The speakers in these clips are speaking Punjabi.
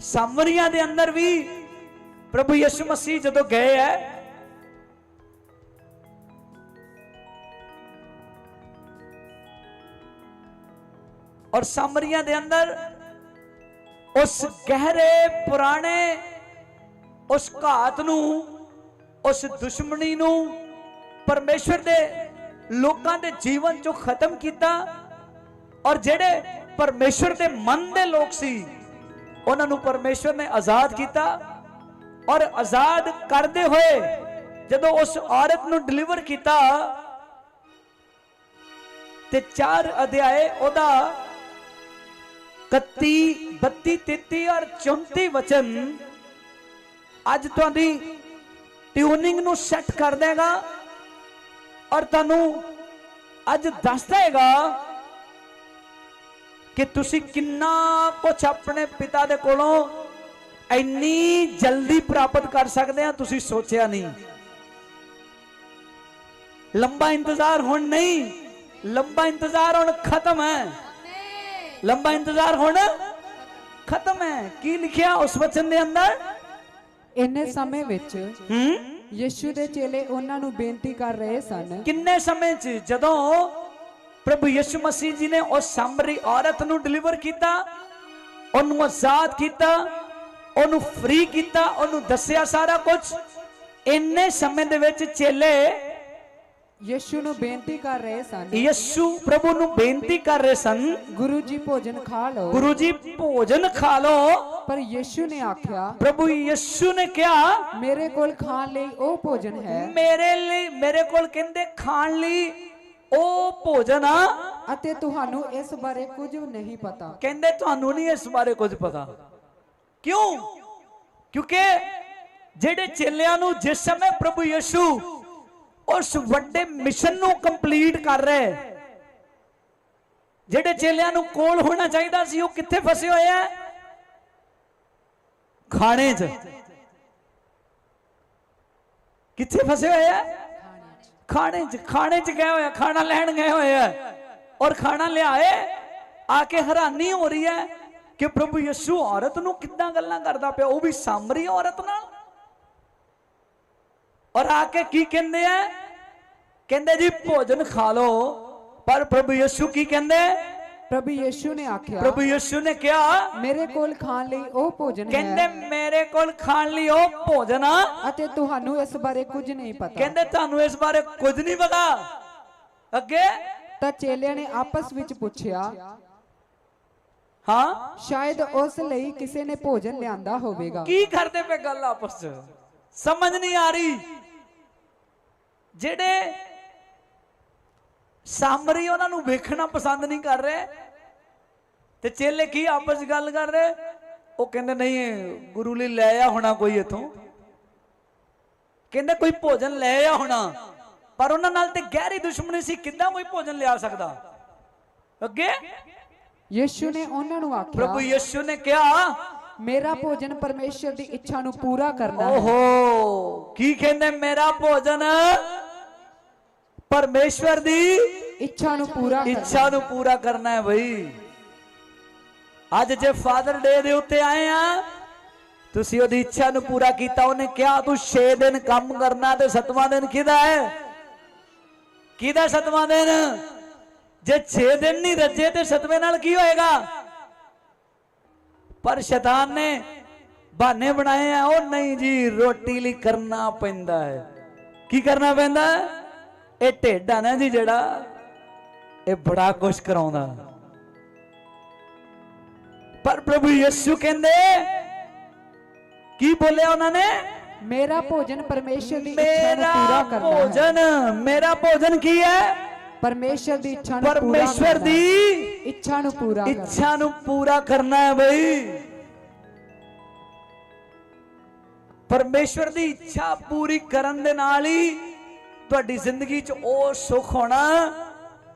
ਸਾਮਰੀਆਂ ਦੇ ਅੰਦਰ ਵੀ ਪ੍ਰਭੂ ਯਿਸੂ ਮਸੀਹ ਜਦੋਂ ਗਏ ਹੈ ਔਰ ਸਾਮਰੀਆਂ ਦੇ ਅੰਦਰ ਉਸ ਗਹਿਰੇ ਪੁਰਾਣੇ, ਉਸ ਘਾਤ ਨੂੰ, ਉਸ ਦੁਸ਼ਮਣੀ ਨੂੰ ਪਰਮੇਸ਼ਵਰ ਦੇ ਲੋਕਾਂ ਦੇ ਜੀਵਨ ਚੋਂ ਖਤਮ ਕੀਤਾ ਔਰ ਜਿਹੜੇ ਪਰਮੇਸ਼ਵਰ ਦੇ ਮਨ ਦੇ ਲੋਕ ਸੀ ਉਹਨਾਂ ਨੂੰ ਪਰਮੇਸ਼ਵਰ ਨੇ ਆਜ਼ਾਦ ਕੀਤਾ ਔਰ ਆਜ਼ਾਦ ਕਰਦੇ ਹੋਏ ਜਦੋਂ ਉਸ ਔਰਤ ਨੂੰ ਡਿਲੀਵਰ ਕੀਤਾ ਤੇ ਚਾਰ ਅਧਿਆਏ ਉਹਦਾ 31 32 33 ਔਰ 34 ਵਚਨ ਅੱਜ ਤੁਹਾਡੀ ਟਿਊਨਿੰਗ ਨੂੰ ਸੈੱਟ ਕਰ ਦੇਗਾ ਔਰ ਤੁਹਾਨੂੰ ਅੱਜ ਦੱਸ ਦੇਗਾ ਕਿ ਤੁਸੀਂ ਕਿੰਨਾ ਕੁਝ ਆਪਣੇ ਪਿਤਾ ਦੇ ਕੋਲੋਂ ਇੰਨੀ ਜਲਦੀ ਪ੍ਰਾਪਤ ਕਰ ਸਕਦੇ ਆ ਤੁਸੀਂ ਸੋਚਿਆ ਨਹੀਂ। ਲੰਬਾ ਇੰਤਜ਼ਾਰ ਹੁਣ ਨਹੀਂ ਲੰਬਾ ਇੰਤਜ਼ਾਰ ਹੁਣ ਖਤਮ ਹੈ। ਲੰਬਾ ਇੰਤਜ਼ਾਰ ਹੁਣ ਖਤਮ ਹੈ। ਕੀ ਲਿਖਿਆ ਉਸ ਵਚਨ ਦੇ ਅੰਦਰ? ਇੰਨੇ ਸਮੇਂ ਵਿੱਚ ਹੂੰ? ਯਿਸੂ ਦੇ ਚੇਲੇ ਉਹਨਾਂ ਨੂੰ ਬੇਨਤੀ ਕਰ ਰਹੇ ਸਨ। ਕਿੰਨੇ ਸਮੇਂ 'ਚ? ਜਦੋਂ ਪ੍ਰਭੂ ਯਿਸੂ ਮਸੀਹ ਜੀ ਨੇ ਉਸ ਸਾਮਰੀ ਔਰਤ ਨੂੰ ਡਿਲੀਵਰ ਕੀਤਾ ਉਹਨੂੰ ਆਜ਼ਾਦ ਕੀਤਾ ਉਹਨੂੰ ਫ੍ਰੀ ਕੀਤਾ ਉਹਨੂੰ ਦੱਸਿਆ ਸਾਰਾ ਕੁਝ ਇੰਨੇ ਸਮੇਂ ਦੇ ਵਿੱਚ ਚੇਲੇ ਯਿਸੂ ਨੂੰ ਬੇਨਤੀ ਕਰ ਰਹੇ ਸਨ। ਯਿਸੂ ਪ੍ਰਭੂ ਨੂੰ ਬੇਨਤੀ ਕਰ ਰਹੇ ਸਨ ਗੁਰੂ ਜੀ ਭੋਜਨ ਖਾ ਲਓ। ਗੁਰੂ ਜੀ ਭੋਜਨ ਖਾ ਲਓ। ਪਰ ਯਿਸੂ ਨੇ ਆਖਿਆ ਪ੍ਰਭੂ ਯਿਸੂ ਨੇ ਕਿਹਾ ਮੇਰੇ ਕੋਲ ਖਾਣ ਲਈ ਉਹ ਭੋਜਨ ਹੈ। ਮੇਰੇ ਲਈ ਮੇਰੇ ਕੋਲ ਕਹਿੰਦੇ ਖਾਣ ਲਈ। ਉਹ ਭੋਜਨ ਆ। ਅਤੇ ਤੁਹਾਨੂੰ ਇਸ ਬਾਰੇ ਕੁਝ ਨਹੀਂ ਪਤਾ। ਕਹਿੰਦੇ ਤੁਹਾਨੂੰ ਨਹੀਂ ਇਸ ਬਾਰੇ ਕੁਝ ਪਤਾ। ਕਿਉਂ? ਕਿਉਂਕਿ ਜਿਹੜੇ ਚੇਲਿਆਂ ਨੂੰ ਜਿਸ ਸਮੇਂ ਪ੍ਰਭੂ ਯਿਸੂ ਉਸ ਵੱਡੇ ਮਿਸ਼ਨ ਨੂੰ ਕੰਪਲੀਟ ਕਰ ਰਹੇ ਜਿਹੜੇ ਚੇਲਿਆਂ ਨੂੰ ਕੋਲ ਹੋਣਾ ਚਾਹੀਦਾ ਸੀ ਉਹ ਕਿੱਥੇ ਫਸੇ ਹੋਏ ਆ? ਖਾਣੇ 'ਚ। ਕਿੱਥੇ ਫਸੇ ਹੋਏ ਆ? ਖਾਣੇ 'ਚ ਖਾਣੇ 'ਚ ਗਏ ਹੋਏ ਖਾਣਾ ਲੈਣ ਗਏ ਹੋਏ ਆ। ਔਰ ਖਾਣਾ ਲਿਆਏ, ਆ ਕੇ ਹੈਰਾਨੀ ਹੋ ਰਹੀ ਹੈ ਕਿ ਪ੍ਰਭੂ ਯਿਸੂ ਔਰਤ ਨੂੰ ਕਿੱਦਾਂ ਗੱਲਾਂ ਕਰਦਾ ਪਿਆ, ਉਹ ਵੀ ਸਾਮਰੀ ਔਰਤ ਨਾਲ? ਔਰ ਆ ਕੇ ਕੀ ਕਹਿੰਦੇ ਆ? ਕਹਿੰਦੇ ਜੀ, ਭੋਜਨ ਖਾ ਲਓ, ਪਰ ਪ੍ਰਭੂ ਯਿਸੂ ਕੀ ਕਹਿੰਦੇ? ਪ੍ਰਭੂ ਯਿਸੂ ਨੇ ਆਖਿਆ ਪ੍ਰਭੂ ਯਿਸੂ ਨੇ ਕਿਹਾ ਮੇਰੇ ਕੋਲ ਖਾਣ ਲਈ ਉਹ ਭੋਜਨ ਕਹਿੰਦੇ ਹੈ ਮੇਰੇ ਕੋਲ ਖਾਣ ਲਈ ਉਹ ਭੋਜਨ ਆ। ਅਤੇ ਤੁਹਾਨੂੰ ਇਸ ਬਾਰੇ ਕੁਝ ਨਹੀਂ ਪਤਾ। ਕਹਿੰਦੇ ਤੁਹਾਨੂੰ ਇਸ ਬਾਰੇ ਕੁਝ ਨਹੀਂ ਪਤਾ। ਅੱਗੇ ਤਾਂ ਚੇਲਿਆਂ ਨੇ ਆਪਸ ਵਿੱਚ ਪੁੱਛਿਆ ਹਾਂ? ਸ਼ਾਇਦ ਉਸ ਲਈ ਕਿਸੇ ਨੇ ਭੋਜਨ ਲਿਆਂਦਾ ਹੋਵੇਗਾ। ਕੀ ਕਰਦੇ ਪਏ ਗੱਲ ਆਪਸ ਚ? ਸਮਝ ਨਹੀਂ ਆ ਰਹੀ। ਜਿਹੜੇ ਸਾਮਰੀ ਉਹਨਾਂ ਨੂੰ ਵੇਖਣਾ ਪਸੰਦ ਨਹੀਂ ਕਰ ਰਹੇ। ਤੇ ਚੇਲੇ ਕੀ ਆਪਸ ਗੱਲ ਕਰ ਰਹੇ? ਉਹ ਕਹਿੰਦੇ ਨਹੀਂ ਗੁਰੂ ਲਈ ਲੈ ਆ ਹੋਣਾ ਕੋਈ ਇਥੋਂ। ਕਹਿੰਦੇ ਕੋਈ ਭੋਜਨ ਲੈ ਆ ਹੋਣਾ। ਪਰ ਉਹਨਾਂ ਨਾਲ ਤੇ ਗਹਿਰੀ ਦੁਸ਼ਮਣੀ ਸੀ ਕਿੱਦਾਂ ਕੋਈ ਭੋਜਨ ਲਿਆ ਸਕਦਾ? ਅੱਗੇ? ਯਿਸੂ ਨੇ ਉਹਨਾਂ ਨੂੰ ਪ੍ਰਭੂ ਆਖਿਆ ਯਿਸੂ ਨੇ ਕਿਹਾ ਮੇਰਾ ਭੋਜਨ ਪਰਮੇਸ਼ਰ ਦੀ ਇੱਛਾ ਨੂੰ ਪੂਰਾ ਕਰਨਾ ਹੈ। ਓਹੋ ਕੀ ਕਹਿੰਦੇ ਮੇਰਾ ਭੋਜਨ ਪਰਮੇਸ਼ਵਰ ਦੀ ਇੱਛਾ ਨੂੰ ਪੂਰਾ ਇੱਛਾ ਨੂੰ ਪੂਰਾ ਕਰਨਾ ਹੈ ਬਈ। ਅੱਜ ਜੇ ਫਾਦਰ ਡੇ ਦੇ ਉੱਤੇ ਆਏ ਆ ਤੁਸੀਂ ਉਹਦੀ ਇੱਛਾ ਨੂੰ ਪੂਰਾ ਕੀਤਾ ਉਹਨੇ ਕਿਹਾ ਤੂੰ 6 ਦਿਨ ਕੰਮ ਕਰਨਾ ਤੇ 7ਵਾਂ ਦਿਨ ਕਿਹਦਾ ਹੈ? ਕਿਹਦਾ 7ਵਾਂ ਦਿਨ? ਜੇ 6 ਦਿਨ ਨਹੀਂ ਰੱਜੇ ਤੇ 7ਵੇਂ ਨਾਲ ਕੀ ਹੋਏਗਾ? ਪਰ ਸ਼ੈਤਾਨ ਨੇ ਬਹਾਨੇ ਬਣਾਏ ਆ ਉਹ ਨਹੀਂ ਜੀ ਰੋਟੀ ਲਈ ਕਰਨਾ ਪੈਂਦਾ ਹੈ। ਕੀ ਕਰਨਾ ਪੈਂਦਾ ਹੈ? ਇਹ ਢਿੱਡ ਨਾ ਜੀ ਜਿਹੜਾ ਇਹ ਬੜਾ ਕੁਛ ਕਰਾਉਂਦਾ। ਪਰ ਪ੍ਰਭੂ ਯਿਸੂ ਕਹਿੰਦੇ ਕੀ ਬੋਲਿਆ ਉਹਨਾਂ ਨੇ? ਮੇਰਾ ਭੋਜਨ ਪਰਮੇਸ਼ਰ ਦੀ ਇੱਛਾ ਨੂੰ ਪੂਰਾ ਕਰਨਾ ਹੈ। ਭੋਜਨ ਮੇਰਾ ਭੋਜਨ ਕੀ ਹੈ? ਪਰਮੇਸ਼ਰ ਦੀ ਇੱਛਾ ਨੂੰ ਪੂਰਾ ਪਰਮੇਸ਼ਵਰ ਕਰਨਾ ਦੀ। ਇੱਛਾ ਨੂੰ ਪੂਰਾ ਕਰਨਾ ਇੱਛਾ ਨੂੰ ਪੂਰਾ ਕਰਨਾ ਹੈ ਬਈ। ਪਰਮੇਸ਼ਵਰ ਦੀ ਇੱਛਾ ਪੂਰੀ ਕਰਨ ਦੇ ਨਾਲ ਹੀ ਤੁਹਾਡੀ ਜ਼ਿੰਦਗੀ 'ਚ ਉਹ ਸੁੱਖ ਹੋਣਾ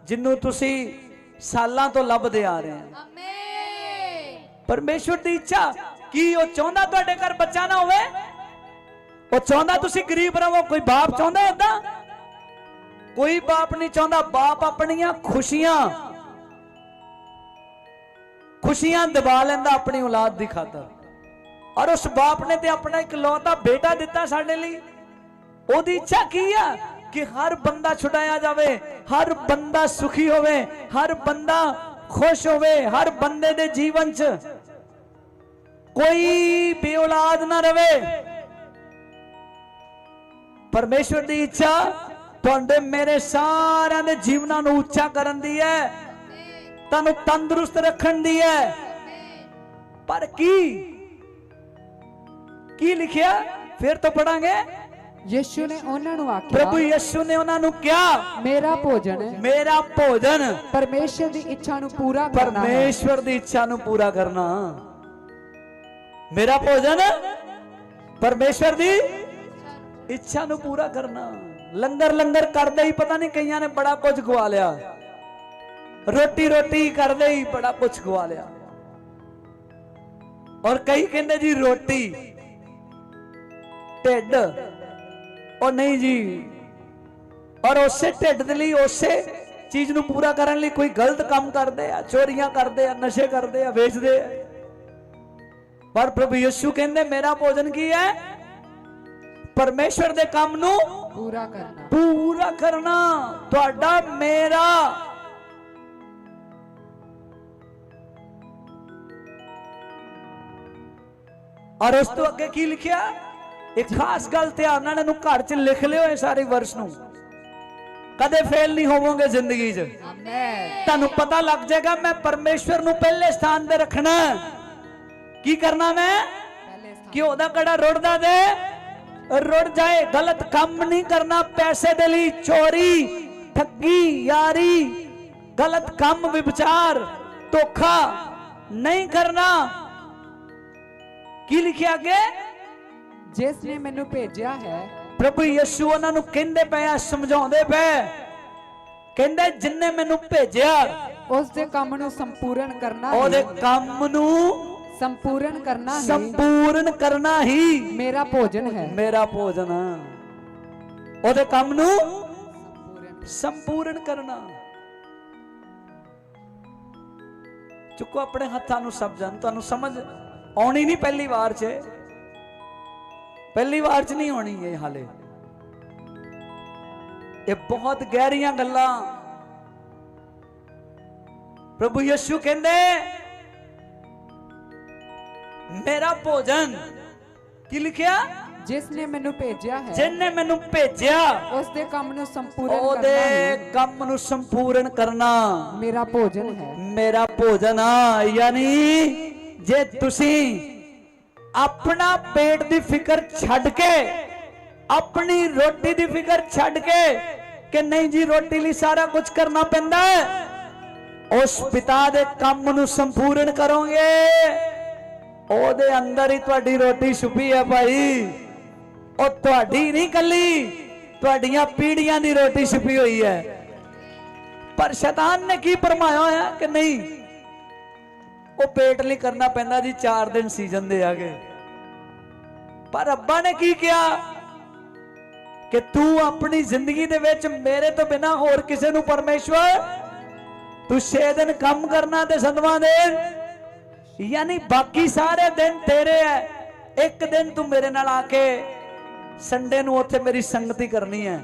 ਜਿੰਨੂੰ ਤੁਸੀਂ ਸਾਲਾਂ ਤੋਂ ਲੱਭਦੇ ਆ ਰਹੇ ਹੋ। ਪਰਮੇਸ਼ਵਰ ਦੀ ਇੱਛਾ ਕੀ ਉਹ ਚਾਹੁੰਦਾ ਤੁਹਾਡੇ ਘਰ ਬੱਚਾ ਨਾ ਹੋਵੇ? ਉਹ ਚਾਹੁੰਦਾ ਤੁਸੀਂ ਗਰੀਬ ਰਹੋ ਕੋਈ ਬਾਪ ਚਾਹੁੰਦਾ ਏਦਾਂ ਕੋਈ ਬਾਪ ਨਹੀਂ ਚਾਹੁੰਦਾ ਬਾਪ ਆਪਣੀਆਂ ਖੁਸ਼ੀਆਂ ਖੁਸ਼ੀਆਂ ਦਬਾ ਲੈਂਦਾ ਆਪਣੀ ਔਲਾਦ ਦੀ ਖਾਤਰ। ਔਰ ਉਸ ਬਾਪ ਨੇ ਤੇ ਆਪਣਾ ਇਕਲੌਤਾ ਬੇਟਾ ਦਿੱਤਾ ਸਾਡੇ ਲਈ। ਉਹਦੀ ਇੱਛਾ ਕੀ ਆ? ਕਿ ਹਰ ਬੰਦਾ ਛੁਡਾਇਆ ਜਾਵੇ, ਹਰ ਬੰਦਾ ਸੁਖੀ ਹੋਵੇ, ਹਰ ਬੰਦਾ ਖੁਸ਼ ਹੋਵੇ, ਹਰ ਬੰਦੇ ਦੇ ਜੀਵਨ 'ਚ ਕੋਈ ਬੇਔਲਾਦ ਨਾ ਰਵੇ। ਪਰਮੇਸ਼ਵਰ ਦੀ ਇੱਛਾ ਤੁਹਾਡੇ ਮੇਰੇ ਸਾਰਿਆਂ ਦੇ ਜੀਵਨਾਂ ਨੂੰ ਉੱਚਾ ਕਰਨ ਦੀ ਹੈ। ਤੁਹਾਨੂੰ ਤੰਦਰੁਸਤ ਰੱਖਣ ਦੀ ਹੈ। ਪਰ ਕੀ? ਕੀ ਲਿਖਿਆ? ਫਿਰ ਤੋਂ ਪੜਾਂਗੇ ਯਿਸੂ ਨੇ ਉਹਨਾਂ ਨੂੰ ਪ੍ਰਭੂ ਆਖਿਆ ਯਿਸੂ ਨੇ ਉਹਨਾਂ ਨੂੰ ਕਿਹਾ ਮੇਰਾ ਭੋਜਨ ਮੇਰਾ ਭੋਜਨ। ਪਰਮੇਸ਼ਰ ਦੀ ਇੱਛਾ ਨੂੰ ਪੂਰਾ ਕਰਨਾ ਹੈ। ਪਰਮੇਸ਼ਵਰ ਦੀ ਇੱਛਾ ਨੂੰ ਪੂਰਾ ਕਰਨਾ। ਮੇਰਾ ਭੋਜਨ? ਪਰਮੇਸ਼ਵਰ ਦੀ ਇੱਛਾ ਨੂੰ ਪੂਰਾ ਕਰਨਾ। ਲੰਗਰ ਲੰਗਰ ਕਰਦੇ ਹੀ ਪਤਾ ਨਹੀਂ ਕਈਆਂ ਨੇ ਬੜਾ ਕੁਝ ਗਵਾ ਲਿਆ। ਰੋਟੀ ਰੋਟੀ ਕਰਦੇ ਹੀ ਬੜਾ ਕੁਝ ਗਵਾ ਲਿਆ। ਔਰ ਕਈ ਕਹਿੰਦੇ ਜੀ ਰੋਟੀ ਢਿੱਡ ਉਹ ਨਹੀਂ ਜੀ। ਔਰ ਉਸੇ ਢਿੱਡ ਦੇ ਲਈ ਉਸੇ ਚੀਜ਼ ਨੂੰ ਪੂਰਾ ਕਰਨ ਲਈ ਕੋਈ ਗਲਤ ਕੰਮ ਕਰਦੇ ਆ ਚੋਰੀਆਂ ਕਰਦੇ ਆ ਨਸ਼ੇ ਕਰਦੇ ਆ ਵੇਚਦੇ ਆ। ਪਰ ਪ੍ਰਭੂ ਯਿਸੂ ਕਹਿੰਦੇ ਮੇਰਾ ਭੋਜਨ ਕੀ ਹੈ? ਪਰਮੇਸ਼ਵਰ ਦੇ ਕੰਮ ਨੂੰ ਪੂਰਾ ਕਰਨਾ। ਪੂਰਾ ਕਰਨਾ। ਤੁਹਾਡਾ ਮੇਰਾ। ਔਰ ਉਸ ਤੋਂ ਅੱਗੇ ਕੀ ਲਿਖਿਆ? ਇੱਕ ਖਾਸ ਗੱਲ ਧਿਆਨ ਨਾਲ ਇਹਨੂੰ ਘਰ 'ਚ ਲਿਖ ਲਿਓ ਇਹ ਸਾਰੇ ਵਰਸ ਨੂੰ। ਕਦੇ ਫੇਲ ਨਹੀਂ ਹੋਵੋਗੇ ਜ਼ਿੰਦਗੀ 'ਚ। ਆਮੇਨ ਤੁਹਾਨੂੰ ਪਤਾ ਲੱਗ ਜਾਏਗਾ ਮੈਂ ਪਰਮੇਸ਼ਵਰ ਨੂੰ ਪਹਿਲੇ ਸਥਾਨ ਤੇ ਰੱਖਣਾ। ਕੀ ਕਰਨਾ ਮੈਂ? ਕਿ ਉਹਦਾ ਕੜਾ ਰੁੜਦਾ ਦੇ। ਰੁੜ ਜਾਏ ਗਲਤ ਕੰਮ ਨਹੀਂ ਕਰਨਾ ਪੈਸੇ ਦੇ ਲਈ ਚੋਰੀ ਠੱਗੀ ਯਾਰੀ ਗਲਤ ਕੰਮ ਵਿਚਾਰ ਧੋਖਾ ਨਹੀਂ ਕਰਨਾ। ਕੀ ਲਿਖਿਆ ਅੱਗੇ? ਜਿਸ ਨੇ ਮੈਨੂੰ ਭੇਜਿਆ ਹੈ। ਪ੍ਰਭੂ ਯਿਸੂ ਉਹਨਾਂ ਨੂੰ ਕਹਿੰਦੇ ਪਏ ਆ ਸਮਝਾਉਂਦੇ ਪਏ ਕਹਿੰਦੇ ਜਿੰਨੇ ਮੈਨੂੰ ਭੇਜਿਆ ਉਸ ਦੇ ਕੰਮ ਨੂੰ ਸੰਪੂਰਨ ਕਰਨਾ ਉਹਦੇ ਕੰਮ ਨੂੰ ਸੰਪੂਰਨ ਕਰਨਾ ਹੀ। ਸੰਪੂਰਨ ਕਰਨਾ ਹੀ। ਮੇਰਾ ਭੋਜਨ ਹੈ। ਮੇਰਾ ਭੋਜਨ। ਉਹਦੇ ਕੰਮ ਨੂੰ ਸੰਪੂਰਨ ਸੰਪੂਰਨ ਕਰਨਾ। ਚੁੱਕੋ ਆਪਣੇ ਹੱਥਾਂ ਨੂੰ ਸਮਝਣ ਤੁਹਾਨੂੰ ਸਮਝ ਆਉਣੀ ਨਹੀਂ ਪਹਿਲੀ ਵਾਰ 'ਚ। ਪਹਿਲੀ ਵਾਰ 'ਚ ਨਹੀਂ ਆਉਣੀ ਇਹ ਹਾਲੇ। ਇਹ ਬਹੁਤ ਗਹਿਰੀਆਂ ਗੱਲਾਂ। ਪ੍ਰਭੂ ਯਿਸੂ ਕਹਿੰਦੇ ਮੇਰਾ ਭੋਜਨ ਕੀ ਲਿਖਿਆ? ਜਿਸ ਨੇ ਮੈਨੂੰ ਭੇਜਿਆ ਹੈ ਜਿਨਨੇ ਮੈਨੂੰ ਭੇਜਿਆ ਉਸ ਦੇ ਕੰਮ ਨੂੰ ਸੰਪੂਰਨ ਕਰਨਾ ਉਹਦੇ ਕੰਮ ਨੂੰ ਸੰਪੂਰਨ ਕਰਨਾ। ਮੇਰਾ ਭੋਜਨ ਹੈ। ਮੇਰਾ ਭੋਜਨ ਆ ਯਾਨੀ ਜੇ ਤੁਸੀਂ ਆਪਣਾ ਪੇਟ ਦੀ ਫਿਕਰ ਛੱਡ ਕੇ, ਆਪਣੀ ਰੋਟੀ ਦੀ ਫਿਕਰ ਛੱਡ ਕੇ ਕਿ ਨਹੀਂ ਜੀ, ਰੋਟੀ ਲਈ ਸਾਰਾ ਕੁਝ ਕਰਨਾ ਪੈਂਦਾ ਹੈ। ਉਸ ਪਿਤਾ ਦੇ ਕੰਮ ਨੂੰ ਸੰਪੂਰਨ ਕਰੋਗੇ। ਉਹਦੇ ਅੰਦਰ ਹੀ ਤੁਹਾਡੀ ਰੋਟੀ ਛੁਪੀ ਹੈ ਭਾਈ। ਉਹ ਤੁਹਾਡੀ ਨਹੀਂ ਕੱਲੀ, ਤੁਹਾਡੀਆਂ ਪੀੜੀਆਂ ਦੀ ਰੋਟੀ ਛੁਪੀ ਹੋਈ ਹੈ। ਪਰ ਸ਼ੈਤਾਨ ਨੇ ਕੀ ਪਰਮਾਇਆ ਹੋਇਆ ਕਿ ਨਹੀਂ ਉਹ ਪੇਟ ਲਈ ਕਰਨਾ ਪੈਂਦਾ ਜੀ 4 ਦਿਨ ਸੀਜ਼ਨ ਦੇ ਆਗੇ ਪਰ ਅੱਬਾ ਨੇ ਕੀ ਕਿਹਾ? ਕਿ ਤੂੰ ਆਪਣੀ ਜ਼ਿੰਦਗੀ ਦੇ ਵਿੱਚ ਮੇਰੇ ਤੋਂ ਬਿਨਾ ਹੋਰ ਕਿਸੇ ਨੂੰ ਪਰਮੇਸ਼ਵਰ, ਤੂੰ 6 ਦਿਨ ਕੰਮ ਕਰਨਾ ਤੇ ਸੰਦਵਾ ਦਿਨ, ਯਾਨੀ ਬਾਕੀ ਸਾਰੇ ਦਿਨ ਤੇਰੇ ਐ। ਇੱਕ ਦਿਨ ਤੂੰ ਮੇਰੇ ਨਾਲ ਆ ਕੇ ਸੰਡੇ ਨੂੰ ਉੱਥੇ ਮੇਰੀ ਸੰਗਤੀ ਕਰਨੀ ਹੈ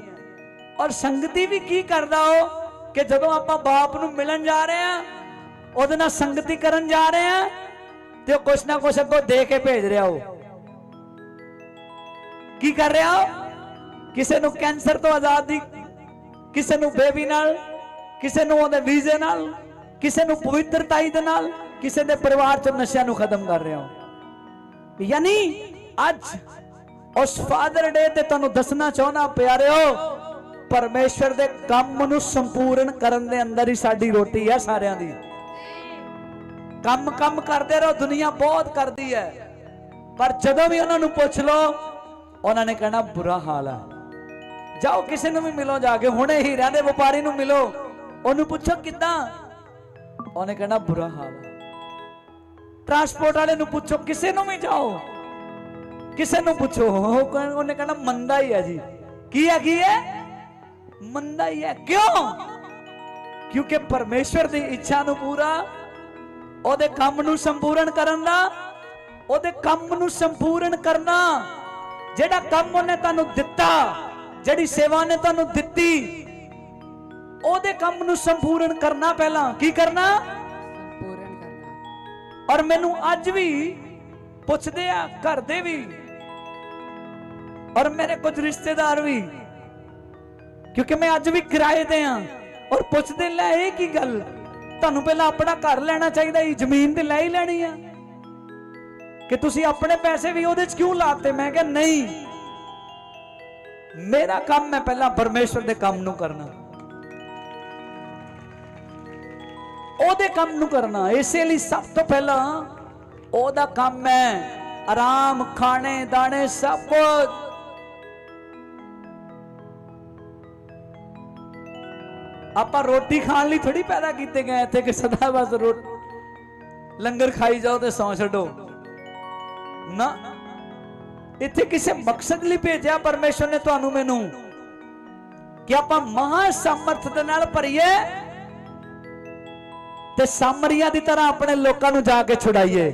ਔਰ ਸੰਗਤੀ ਵੀ ਕੀ ਕਰਦਾ ਉਹ? ਕਿ ਜਦੋਂ ਆਪਾਂ ਬਾਪ ਨੂੰ ਮਿਲਣ ਜਾ ਰਹੇ ਆ ਉਹਦੇ ਨਾਲ ਸੰਗਤੀ ਕਰਨ ਜਾ ਰਹੇ ਆ ਤੇ ਉਹ ਕੁਛ ਨਾ ਕੁਛ ਅੱਗੋਂ ਦੇ ਕੇ ਭੇਜ ਰਿਹਾ ਉਹ। ਕੀ ਕਰ ਰਿਹਾ ਉਹ? ਕਿਸੇ ਨੂੰ ਕੈਂਸਰ ਤੋਂ ਆਜ਼ਾਦੀ ਕਿਸੇ ਨੂੰ ਬੇਬੀ ਨਾਲ, ਕਿਸੇ ਨੂੰ ਉਹਦੇ ਵੀਜ਼ੇ ਨਾਲ, ਕਿਸੇ ਨੂੰ ਪਵਿੱਤਰਤਾਈ ਦੇ ਨਾਲ, ਕਿਸੇ ਦੇ ਪਰਿਵਾਰ ਚੋਂ ਨਸ਼ਿਆਂ ਨੂੰ ਖਤਮ ਕਰ ਰਿਹਾ ਹੋ ਯਾਨੀ ਅੱਜ ਉਸ ਫਾਦਰ ਡੇ ਤੇ ਤੁਹਾਨੂੰ ਦੱਸਣਾ ਚਾਹੁੰਦਾ, ਪਿਆਰਿਓ ਪਰਮੇਸ਼ਰ ਦੇ ਕੰਮ ਨੂੰ ਸੰਪੂਰਨ ਕਰਨ ਦੇ ਅੰਦਰ ਹੀ ਸਾਡੀ ਰੋਟੀ ਹੈ ਸਾਰਿਆਂ ਦੀ। ਕੰਮ ਕੰਮ ਕਰਦੇ ਰਹੋ, ਦੁਨੀਆ ਬਹੁਤ ਕਰਦੀ ਹੈ। ਪਰ ਜਦੋਂ ਵੀ ਉਹਨਾਂ ਨੂੰ ਪੁੱਛ ਲਓ, ਉਹਨਾਂ ਨੇ ਕਹਿਣਾ, ਬੁਰਾ ਹਾਲ ਹੈ। ਜਾਓ, ਕਿਸੇ ਨੂੰ ਵੀ ਮਿਲੋ ਜਾ ਕੇ, ਹੁਣੇ ਹੀਰਿਆਂ ਦੇ ਵਪਾਰੀ ਨੂੰ ਮਿਲੋ। ਉਹਨੂੰ ਪੁੱਛੋ, ਕਿੱਦਾਂ? ਉਹਨੇ ਕਹਿਣਾ, ਬੁਰਾ ਹਾਲ ਹੈ। ਟਰਾਂਸਪੋਰਟ ਵਾਲੇ ਨੂੰ ਪੁੱਛੋ, ਕਿਸੇ ਨੂੰ ਵੀ ਜਾਓ? ਕਿਸੇ ਨੂੰ ਪੁੱਛੋ। ਉਹਨੇ ਕਹਿਣਾ, ਮੰਦਾ ਹੀ ਹੈ ਜੀ। ਕੀ ਹੈ ਕੀ ਹੈ? ਮੰਦਾ ਹੀ ਹੈ। ਕਿਉਂ? ਕਿਉਂਕਿ ਪਰਮੇਸ਼ਵਰ ਦੀ ਇੱਛਾ ਨੂੰ ਪੂਰਾ ਉਹਦੇ ਕੰਮ ਨੂੰ ਸੰਪੂਰਨ ਕਰਨ ਦਾ ਉਹਦੇ ਕੰਮ ਨੂੰ ਸੰਪੂਰਨ ਕਰਨਾ। ਜਿਹੜਾ ਕੰਮ ਉਹਨੇ ਤੁਹਾਨੂੰ ਦਿੱਤਾ ਜਿਹੜੀ ਸੇਵਾ ਨੇ ਤੁਹਾਨੂੰ ਦਿੱਤੀ ਉਹਦੇ ਕੰਮ ਨੂੰ ਸੰਪੂਰਨ ਕਰਨਾ ਪਹਿਲਾਂ। ਕੀ ਕਰਨਾ? ਸੰਪੂਰਨ ਕਰਨਾ। ਔਰ ਮੈਨੂੰ ਅੱਜ ਵੀ ਪੁੱਛਦੇ ਆ ਘਰ ਦੇ ਵੀ ਔਰ ਮੇਰੇ ਕੁਝ ਰਿਸ਼ਤੇਦਾਰ ਵੀ ਕਿਉਂਕਿ ਮੈਂ ਅੱਜ ਵੀ ਕਿਰਾਏ ਤੇ ਆ ਔਰ ਪੁੱਛਦੇ ਲੈ ਇਹ ਕੀ ਗੱਲ? ਤੁਹਾਨੂੰ ਪਹਿਲਾਂ ਆਪਣਾ ਘਰ ਲੈਣਾ ਚਾਹੀਦਾ ਸੀ ਜ਼ਮੀਨ ਤੇ ਲੈ ਹੀ ਲੈਣੀ ਆ। ਕਿ ਤੁਸੀਂ ਆਪਣੇ ਪੈਸੇ ਵੀ ਉਹਦੇ 'ਚ ਕਿਉਂ ਲਾਤੇ? ਮੈਂ ਕਿਹਾ ਨਹੀਂ। ਮੇਰਾ ਕੰਮ ਹੈ ਪਹਿਲਾਂ ਪਰਮੇਸ਼ਵਰ ਦੇ ਕੰਮ ਨੂੰ ਕਰਨਾ। ਉਹਦੇ ਕੰਮ ਨੂੰ ਕਰਨਾ। ਇਸੇ ਲਈ ਸਭ ਤੋਂ ਪਹਿਲਾਂ ਉਹਦਾ ਕੰਮ ਹੈ ਆਰਾਮ, ਖਾਣੇ, ਦਾਣੇ, ਸਭ ਕੁਝ ਆਪਾਂ ਰੋਟੀ ਖਾਣ ਲਈ ਥੋੜੀ ਪੈਦਾ ਕੀਤੇ ਗਏ ਇੱਥੇ ਕਿ ਸਦਾ ਬਸ ਰੋ ਲੰਗਰ ਖਾਈ ਜਾਓ ਤੇ ਸੌਂ ਛੱਡੋ। ਨਾ। ਇੱਥੇ ਕਿਸੇ ਮਕਸਦ ਲਈ ਭੇਜਿਆ ਪਰਮੇਸ਼ਰ ਨੇ ਤੁਹਾਨੂੰ ਮੈਨੂੰ ਕਿ ਆਪਾਂ ਮਹਾ ਸਮਰਥ ਦੇ ਨਾਲ ਭਰੀਏ ਤੇ ਸਾਮਰੀਆਂ ਦੀ ਤਰ੍ਹਾਂ ਆਪਣੇ ਲੋਕਾਂ ਨੂੰ ਜਾ ਕੇ ਛੁਡਾਈਏ।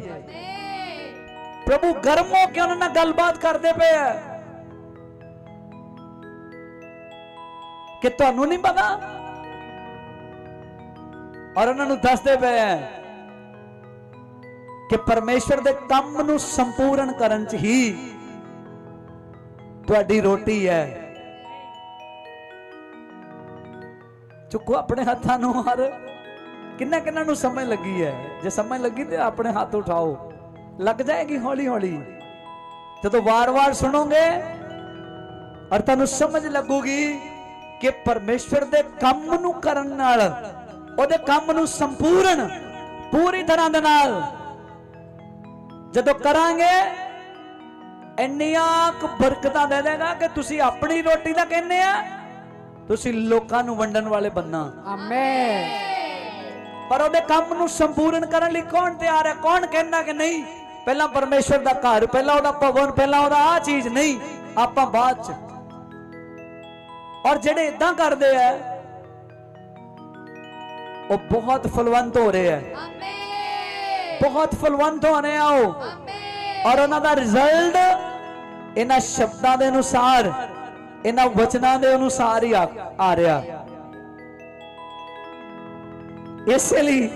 ਪ੍ਰਭੂ ਗਰਮ ਹੋ ਕੇ ਉਹਨਾਂ ਨਾਲ ਗੱਲਬਾਤ ਕਰਦੇ ਪਏ ਆ। ਕਿ ਤੁਹਾਨੂੰ ਨਹੀਂ ਪਤਾ ਔਰ ਉਹਨਾਂ ਨੂੰ ਦੱਸਦੇ ਪਏ ਆ ਕਿ ਪਰਮੇਸ਼ਰ ਦੇ ਕੰਮ ਨੂੰ ਸੰਪੂਰਨ ਕਰਨ ਚ ਹੀ ਤੁਹਾਡੀ ਰੋਟੀ ਹੈ। ਚੁੱਕੋ ਆਪਣੇ ਹੱਥਾਂ ਨੂੰ ਹਰ ਕਿੰਨਾ ਕਿੰਨਾ ਨੂੰ ਸਮਝ ਲੱਗੀ ਹੈ। ਜੇ ਸਮਝ ਲੱਗੀ ਤੇ ਆਪਣੇ ਹੱਥ ਉਠਾਓ। ਲੱਗ ਜਾਏਗੀ ਹੌਲੀ ਹੌਲੀ ਜਦੋਂ ਵਾਰ-ਵਾਰ ਸੁਣੋਗੇ ਔਰ ਤੁਹਾਨੂੰ ਸਮਝ ਲੱਗੂਗੀ ਕਿ ਪਰਮੇਸ਼ਵਰ ਦੇ ਕੰਮ ਨੂੰ ਕਰਨ ਨਾਲ ਉਹਦੇ ਕੰਮ ਨੂੰ ਸੰਪੂਰਨ ਪੂਰੀ ਤਰ੍ਹਾਂ ਦੇ ਨਾਲ ਜਦੋਂ ਕਰਾਂਗੇ ਇੰਨੀਆਂ ਕੁ ਬਰਕਤਾਂ ਦੇ ਦੇਗਾ ਕਿ ਤੁਸੀਂ ਆਪਣੀ ਰੋਟੀ ਦਾ ਕਹਿੰਦੇ ਆ ਤੁਸੀਂ ਲੋਕਾਂ ਨੂੰ ਵੰਡਣ ਵਾਲੇ ਬੰਨਾ। ਆਮੇਨ ਪਰ ਉਹਦੇ ਕੰਮ ਨੂੰ ਸੰਪੂਰਨ ਕਰਨ ਲਈ ਕੌਣ ਤਿਆਰ ਹੈ? ਕੌਣ ਕਹਿੰਦਾ ਕਿ ਨਹੀਂ? ਪਹਿਲਾਂ ਪਰਮੇਸ਼ਵਰ ਦਾ ਘਰ ਪਹਿਲਾਂ ਉਹਦਾ ਭਵਨ ਪਹਿਲਾਂ ਉਹਦਾ ਆ ਚੀਜ਼ ਨਹੀਂ। ਆਪਾਂ ਬਾਅਦ ਚ। ਔਰ ਜਿਹੜੇ ਇਦਾਂ ਕਰਦੇ ਆ ਉਹ ਬਹੁਤ ਫਲਵੰਤ ਹੋ ਰਹੇ ਆ ਬਹੁਤ ਫਲਵੰਤ ਹੋ ਰਹੇ ਆ ਉਹ। ਔਰ ਉਹਨਾਂ ਦਾ ਰਿਜ਼ਲਟ ਇਹਨਾਂ ਸ਼ਬਦਾਂ ਦੇ ਅਨੁਸਾਰ ਇਹਨਾਂ ਵਚਨਾਂ ਦੇ ਅਨੁਸਾਰ ਹੀ ਆ ਰਿਹਾ। ਇਸੇ ਲਈ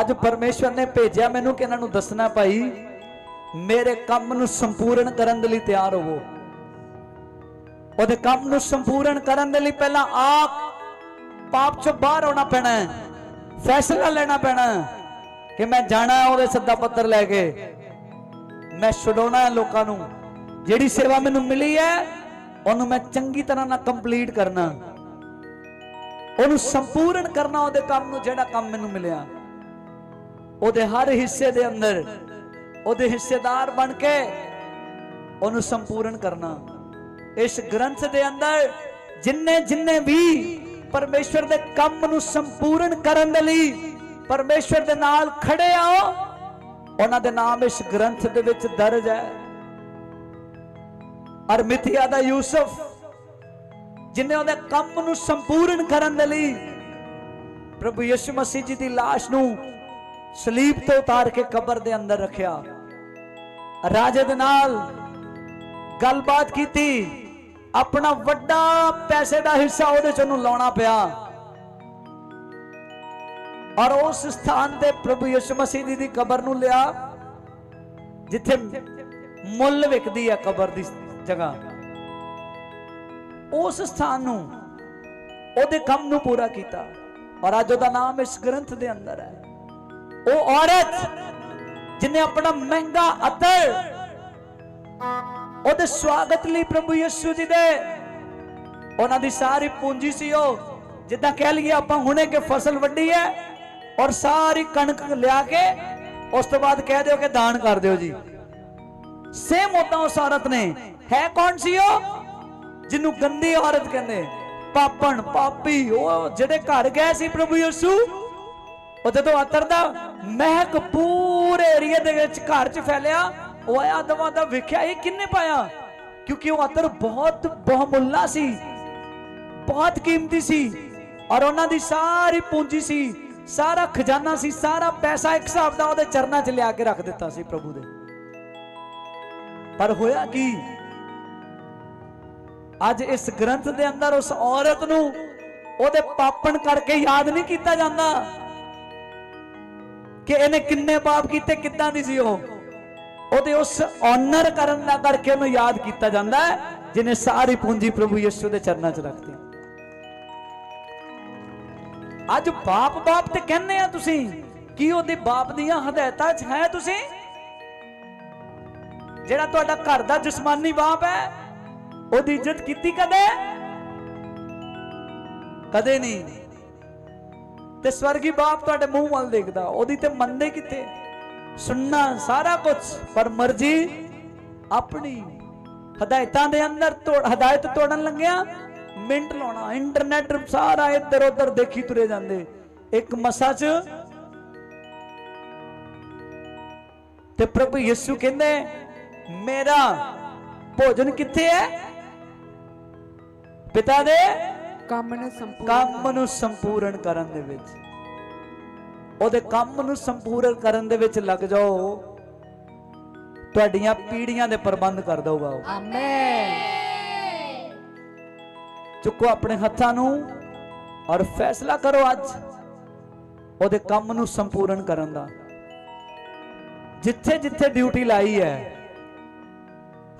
ਅੱਜ ਪਰਮੇਸ਼ਵਰ ਨੇ ਭੇਜਿਆ ਮੈਨੂੰ ਕਿ ਇਹਨਾਂ ਨੂੰ ਦੱਸਣਾ ਭਾਈ ਮੇਰੇ ਕੰਮ ਨੂੰ ਸੰਪੂਰਨ ਕਰਨ ਦੇ ਲਈ ਤਿਆਰ ਹੋਵੋ। ਉਹਦੇ ਕੰਮ ਨੂੰ ਸੰਪੂਰਨ ਕਰਨ ਦੇ ਲਈ ਪਹਿਲਾਂ ਆਪ ਪਾਪ ਚੋਂ ਬਾਹਰ ਆਉਣਾ ਪੈਣਾ ਹੈ। ਫੈਸਲਾ ਲੈਣਾ ਪੈਣਾ ਕਿ ਮੈਂ ਜਾਣਾ ਉਹਦੇ ਸੱਦਾ ਪੱਤਰ ਲੈ ਕੇ। ਮੈਂ ਛਡਾਉਣਾ ਲੋਕਾਂ ਨੂੰ। ਜਿਹੜੀ ਸੇਵਾ ਮੈਨੂੰ ਮਿਲੀ ਹੈ, ਉਹਨੂੰ ਮੈਂ ਚੰਗੀ ਤਰ੍ਹਾਂ ਨਾਲ ਕੰਪਲੀਟ ਕਰਨਾ। ਉਹਨੂੰ ਸੰਪੂਰਨ ਕਰਨਾ ਉਹਦੇ ਕੰਮ ਨੂੰ, ਜਿਹੜਾ ਕੰਮ ਮੈਨੂੰ ਮਿਲਿਆ। ਉਹਦੇ ਹਰ ਹਿੱਸੇ ਦੇ ਅੰਦਰ, ਉਹਦੇ ਹਿੱਸੇਦਾਰ ਬਣ ਕੇ ਉਹਨੂੰ ਸੰਪੂਰਨ ਕਰਨਾ। ਇਸ ਗ੍ਰੰਥ ਦੇ ਅੰਦਰ ਜਿੰਨੇ ਜਿੰਨੇ ਵੀ ਪਰਮੇਸ਼ਵਰ ਦੇ ਕੰਮ ਨੂੰ ਸੰਪੂਰਨ ਕਰਨ ਦੇ ਲਈ ਪਰਮੇਸ਼ਵਰ ਦੇ ਨਾਲ ਖੜੇ ਆਓ। ਉਹਨਾਂ ਦੇ ਨਾਮ ਇਸ ਗ੍ਰੰਥ ਦੇ ਵਿੱਚ ਦਰਜ ਹੈ। ਅਰਮਿਥਿਆ ਦਾ ਯੂਸਫ, ਜਿਨੇ ਉਹਦੇ ਕੰਮ ਨੂੰ ਸੰਪੂਰਨ ਕਰਨ ਦੇ ਲਈ ਪ੍ਰਭੂ ਯਿਸੂ ਮਸੀਹ ਜੀ ਦੀ লাশ ਨੂੰ ਸਲੀਬ ਤੋਂ ਉਤਾਰ ਕੇ ਕਬਰ ਦੇ ਅੰਦਰ ਰੱਖਿਆ। ਰਾਜੇ ਦੇ ਨਾਲ ਗੱਲਬਾਤ ਕੀਤੀ। ਆਪਣਾ ਵੱਡਾ ਪੈਸੇ ਦਾ ਹਿੱਸਾ ਉਹਦੇ ਚ ਉਹਨੂੰ ਲਾਉਣਾ ਪਿਆ। ਔਰ ਉਸ ਸਥਾਨ ਤੇ ਪ੍ਰਭੂ ਯਿਸੂ ਮਸੀਹ ਜੀ ਦੀ ਕਬਰ ਨੂੰ ਲਿਆ, ਜਿੱਥੇ ਮੁੱਲ ਵਿਕਦੀ ਹੈ ਕਬਰ ਦੀ ਜਗ੍ਹਾ। ਉਸ ਸਥਾਨ ਨੂੰ ਉਹਦੇ ਕੰਮ ਨੂੰ ਪੂਰਾ ਕੀਤਾ। ਔਰ ਅੱਜ ਉਹਦਾ ਨਾਮ ਇਸ ਗ੍ਰੰਥ ਦੇ ਅੰਦਰ ਹੈ। ਉਹ ਔਰਤ ਜਿਨੇ ਆਪਣਾ ਮਹਿੰਗਾ ਅਤਰ ਉਹਦੇ ਸਵਾਗਤ ਲਈ ਪ੍ਰਭੂ ਯਿਸੂ ਜੀ ਦੇ। ਉਹਨਾਂ ਦੀ ਸਾਰੀ ਪੂੰਜੀ ਸੀ ਉਹ। ਜਿੱਦਾਂ ਕਹਿ ਲਈਏ ਆਪਾਂ ਹੁਣੇ ਕਿ ਫਸਲ ਵੱਡੀ ਹੈ ਔਰ ਸਾਰੀ ਕਣਕ ਲਿਆ ਕੇ ਉਸ ਤੋਂ ਬਾਅਦ ਕਹਿ ਦਿਓ ਕਿ ਦਾਨ ਕਰ ਦਿਓ ਜੀ। ਸੇਮ ਉਦਾਂ ਉਸ ਔਰਤ ਨੇ। ਹੈ ਕੌਣ ਸੀ ਉਹ? ਜਿਹਨੂੰ ਗੰਦੀ ਔਰਤ ਕਹਿੰਦੇ। ਪਾਪਣ, ਪਾਪੀ, ਉਹ ਜਿਹੜੇ ਘਰ ਗਏ ਸੀ ਪ੍ਰਭੂ ਯਿਸੂ, ਉਹ ਜਦੋਂ ਅਤਰਦਾ ਮਹਿਕ ਪੂਰੇ ਏਰੀਆ ਦੇ ਵਿੱਚ ਘਰ 'ਚ ਫੈਲਿਆ ਉਹ ਆਇਆ ਦਵਾ ਦਾ ਵੇਖਿਆ, ਇਹ ਕਿੰਨੇ ਪਾਇਆ? ਕਿਉਂਕਿ ਉਹ ਅਤਰ ਬਹੁਤ ਬਹੁਮੁੱਲਾ ਸੀ। ਬਹੁਤ ਕੀਮਤੀ ਸੀ। ਔਰ ਉਹਨਾਂ ਦੀ ਸਾਰੀ ਪੂੰਜੀ ਸੀ। ਸਾਰਾ ਖਜ਼ਾਨਾ ਸੀ, ਸਾਰਾ ਪੈਸਾ ਇੱਕ ਹਿਸਾਬ ਦਾ ਉਹਦੇ ਚਰਨਾਂ 'ਚ ਲਿਆ ਕੇ ਰੱਖ ਦਿੱਤਾ ਸੀ ਪ੍ਰਭੂ ਦੇ। ਪਰ ਹੋਇਆ ਕੀ? ਅੱਜ ਇਸ ਗ੍ਰੰਥ ਦੇ ਅੰਦਰ ਉਸ ਔਰਤ ਨੂੰ ਉਹਦੇ ਪਾਪਣ ਕਰਕੇ ਯਾਦ ਨਹੀਂ ਕੀਤਾ ਜਾਂਦਾ। ਕਿ ਇਹਨੇ ਕਿੰਨੇ ਪਾਪ ਕੀਤੇ, ਕਿੱਦਾਂ ਦੀ ਸੀ ਉਹ? ਉਹਦੇ ਉਸ ਆਨਰ ਕਰਨ ਦਾ ਕਰਕੇ ਉਹਨੂੰ ਯਾਦ ਕੀਤਾ ਜਾਂਦਾ ਹੈ ਜਿਨੇ ਸਾਰੀ ਪੂੰਜੀ ਪ੍ਰਭੂ ਯਿਸੂ ਦੇ ਚਰਨਾਂ 'ਚ ਰੱਖਤੀ। ਅੱਜ ਬਾਪ ਬਾਪ ਤੇ ਕਹਿੰਦੇ ਆ ਤੁਸੀਂ, ਕੀ ਉਹਦੇ ਬਾਪ ਦੀਆਂ ਹਦਾਇਤਾਂ 'ਚ ਹੈ ਤੁਸੀਂ? ਜਿਹੜਾ ਤੁਹਾਡਾ ਘਰ ਦਾ ਜਿਸਮਾਨੀ ਬਾਪ ਹੈ, ਉਹਦੀ ਇੱਜ਼ਤ ਕੀਤੀ ਕਦੇ? ਕਦੇ ਨਹੀਂ। ਤੇ ਸਵਰਗੀ ਬਾਪ ਤੁਹਾਡੇ ਮੂੰਹ ਵੱਲ ਦੇਖਦਾ, ਉਹਦੀ ਤੇ ਮੰਨਦੇ ਕਿੱਥੇ? ਸੁਣਨਾ ਸਾਰਾ ਕੁਝ ਪਰ ਮਰਜ਼ੀ ਆਪਣੀ ਹਦਾਇਤਾਂ ਦੇ ਅੰਦਰ ਤੋੜ ਹਦਾਇਤ ਤੋੜਨ ਲੱਗਿਆ ਮਿੰਟ ਲਾਉਣਾ ਇੰਟਰਨੈਟ ਸਾਰਾ ਇੱਧਰ ਉੱਧਰ ਦੇਖੀ ਤੁਰੇ ਜਾਂਦੇ। ਇੱਕ ਮਸਾ ਚ ਤੇ ਪ੍ਰਭੂ ਯਿਸੂ ਕਹਿੰਦੇ ਮੇਰਾ ਭੋਜਨ ਕਿੱਥੇ ਹੈ? ਪਿਤਾ ਦੇ ਕੰਮ ਨੂੰ ਸੰਪੂਰਨ ਕੰਮ ਨੂੰ ਸੰਪੂਰਨ ਕਰਨ ਦੇ ਵਿੱਚ। ਉਹਦੇ ਕੰਮ ਨੂੰ ਸੰਪੂਰਨ ਕਰਨ ਦੇ ਵਿੱਚ ਲੱਗ ਜਾਓ। ਤੁਹਾਡੀਆਂ ਪੀੜ੍ਹੀਆਂ ਦੇ ਪ੍ਰਬੰਧ ਕਰ ਦਊਗਾ ਉਹ। ਆਮੇਨ ਚੁੱਕੋ ਆਪਣੇ ਹੱਥਾਂ ਨੂੰ ਔਰ ਫੈਸਲਾ ਕਰੋ ਅੱਜ ਉਹਦੇ ਕੰਮ ਨੂੰ ਸੰਪੂਰਨ ਕਰਨ ਦਾ। ਜਿੱਥੇ ਜਿੱਥੇ ਡਿਊਟੀ ਲਾਈ ਹੈ